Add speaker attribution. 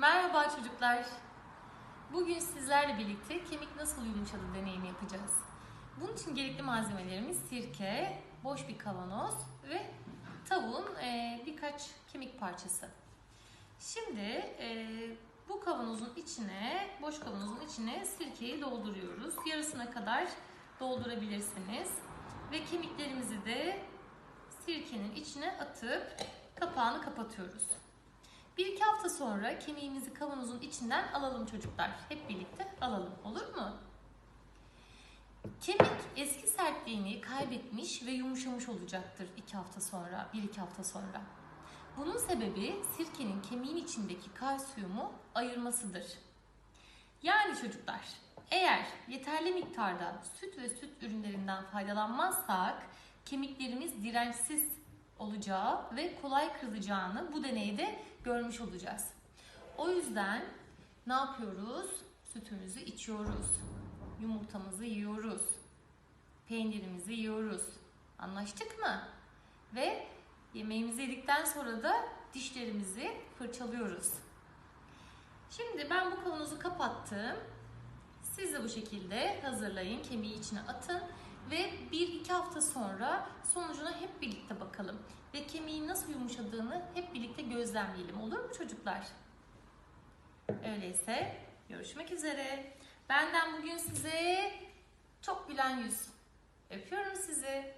Speaker 1: Merhaba çocuklar. Bugün sizlerle birlikte kemik nasıl yumuşadı deneyimi yapacağız. Bunun için gerekli malzemelerimiz sirke, boş bir kavanoz ve tavuğun e, birkaç kemik parçası. Şimdi e, bu kavanozun içine, boş kavanozun içine sirkeyi dolduruyoruz. Yarısına kadar doldurabilirsiniz. Ve kemiklerimizi de sirkenin içine atıp kapağını kapatıyoruz. Bir iki hafta sonra kemiğimizi kavanozun içinden alalım çocuklar. Hep birlikte alalım. Olur mu? Kemik eski sertliğini kaybetmiş ve yumuşamış olacaktır iki hafta sonra, bir iki hafta sonra. Bunun sebebi sirkenin kemiğin içindeki kalsiyumu ayırmasıdır. Yani çocuklar, eğer yeterli miktarda süt ve süt ürünlerinden faydalanmazsak kemiklerimiz dirençsiz olacağı ve kolay kırılacağını bu deneyde görmüş olacağız. O yüzden ne yapıyoruz? Sütümüzü içiyoruz. Yumurtamızı yiyoruz. Peynirimizi yiyoruz. Anlaştık mı? Ve yemeğimizi yedikten sonra da dişlerimizi fırçalıyoruz. Şimdi ben bu kavanozu kapattım. Siz de bu şekilde hazırlayın. Kemiği içine atın. Ve 1-2 hafta sonra sonucuna hep birlikte bakalım. Ve kemiğin nasıl yumuşadığını hep birlikte gözlemleyelim. Olur mu çocuklar? Öyleyse görüşmek üzere. Benden bugün size çok gülen yüz. Öpüyorum sizi.